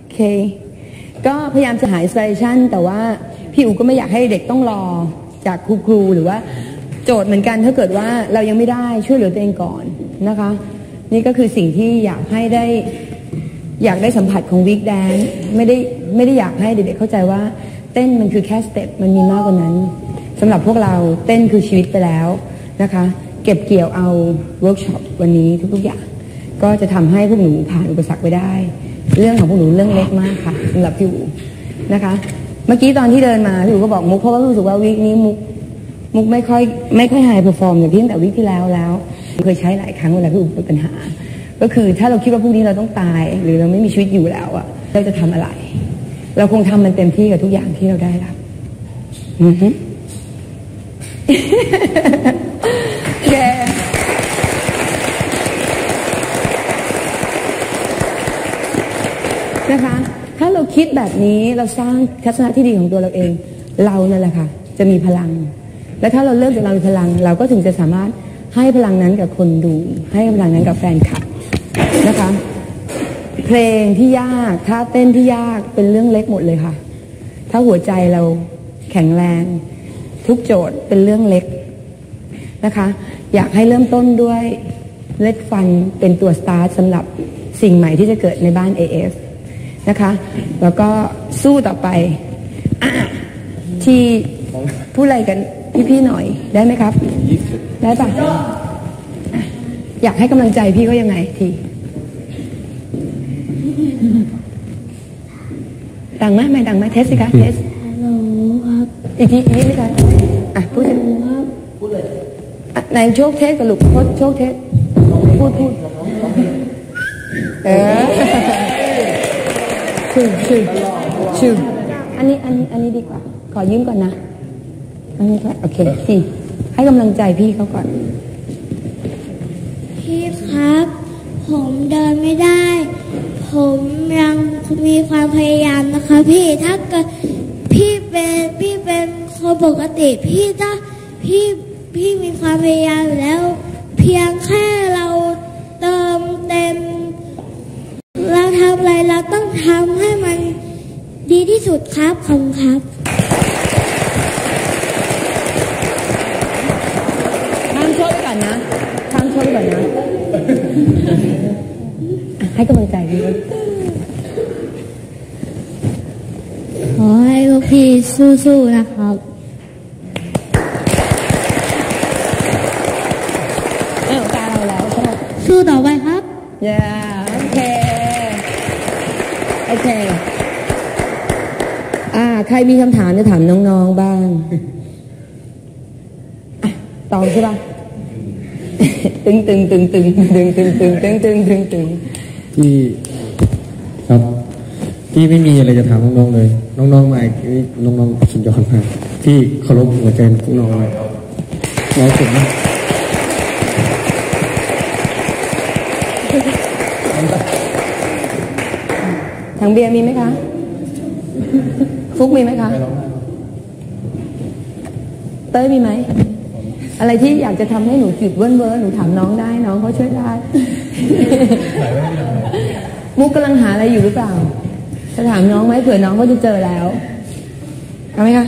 โอเค ก็พยายามจะหาอินสปิเรชันแต่ว่าพี่อูก็ไม่อยากให้เด็กต้องรอจากครูครูหรือว่าโจทย์เหมือนกันถ้าเกิดว่าเรายังไม่ได้ช่วยเหลือตัวเองก่อนนะคะ นี่ก็คือสิ่งที่อยากให้ได้อยากได้สัมผัสของวิกแดนไม่ได้ไม่ได้อยากให้เด็กๆเข้าใจว่า เต้นมันคือแค่สเต็ปมันมีมากกว่านั้นสำหรับพวกเราเต้นคือชีวิตไปแล้วนะคะ เก็บเกี่ยวเอาเวิร์กช็อปวันนี้ทุกๆอย่าง ก็จะทำให้พวกหนูผ่านอุปสรรคไปได้ เรื่องของพวกหนูเรื่องเล็กมากค่ะสำหรับพี่อูนะคะ เมื่อกี้ตอนที่เดินมาพี่อูก็บอกมุกเพราะว่ารู้สึกว่าวิกนี้มุกมุกไม่ค่อยไม่ค่อยไฮเพอร์ฟอร์มอย่างที่ตั้งแต่วิกที่แล้วแล้ว เคยใช้หลายครั้งเวลาพี่อูมีปัญหา ก็คือถ้าเราคิดว่าพรุ่งนี้เราต้องตาย หรือเราไม่มีชีวิตอยู่แล้วอะเราจะทำอะไร เราคงทำมันเต็มที่กับทุกอย่างที่เราได้รับอือฮึ แก นะคะ ถ้าเราคิดแบบนี้เราสร้างทัศนะที่ดีของตัวเราเอง เรานั่นแหละค่ะ จะมีพลัง และถ้าเราเลิกจากเรามีพลัง เราก็ถึงจะสามารถให้พลังนั้นกับคนดู ให้พลังนั้นกับแฟนคลับนะคะ เพลงที่ยากท่าเต้นที่ยากเป็นเรื่องเล็กหมดเลยค่ะ ถ้าหัวใจเราแข็งแรง ทุกโจทย์เป็นเรื่องเล็กนะคะ อยากให้เริ่มต้นด้วยเล็ดฟันเป็นตัวสตาร์ทสำหรับสิ่งใหม่ที่จะเกิดในบ้าน AF นะคะ แล้วก็สู้ต่อไปอะที่พูดอะไรกันพี่ๆหน่อยได้ไหมครับ ได้ปะอะอยากให้กำลังใจพี่ก็ยังไงทีดังไหมไม่ดังไหมเทสสิคะเทสฮัลโหลครับอีกทีอีกนิดนึงค่ะอะพูดสิครับอะไหนโชคเทสกับลูกโคชโชคเทสพูดพูดเออ ชื่อชื่อชื่ออันนี้อันนี้อันนี้ดีกว่า ขอยืมก่อนนะ อันนี้ก่อนโอเคสิให้กำลังใจพี่เขาก่อน พี่ครับ ผมเดินไม่ได้ ผมยังมีความพยายามนะคะพี่ถ้าเกิดพี่เป็นพี่เป็นคนปกติ พี่ถ้าพี่พี่มีความพยายาม ทำให้มันดีที่สุดครับขอบคุณครับข้ามโชคก่อนนะข้ามโชคก่อนนะอะให้กำลังใจพี่ด้วยขอให้พวกพี่สู้ๆนะครับ เออตาเราแล้วใช่ไหมสู้ต่อไปครับย่าโอเคโอ เคอ่า ใครมีคำถามจะถามน้องๆบ้างอะตองใช่ปะตึงตึงตึงตึงตึงตึงตึงตึงตึงตึงตึงที่ครับที่ไม่มีอะไรจะถามน้องๆเลย น้องๆมาอีกนี่น้องๆสุดยอดมากที่เคารพหัวใจพวกน้องเลยน้องสุดมาก ทางเบียร์มีไหมคะ ฟุกมีไหมคะ เต้ยมีไหม อะไรที่อยากจะทำให้หนูจิตเวิ้นเวิ้นหนูถามน้องได้น้องเขาช่วยได้ มุกกำลังหาอะไรอยู่หรือเปล่า จะถามน้องไหมเผื่อน้องก็จะเจอแล้วเอาไหมคะ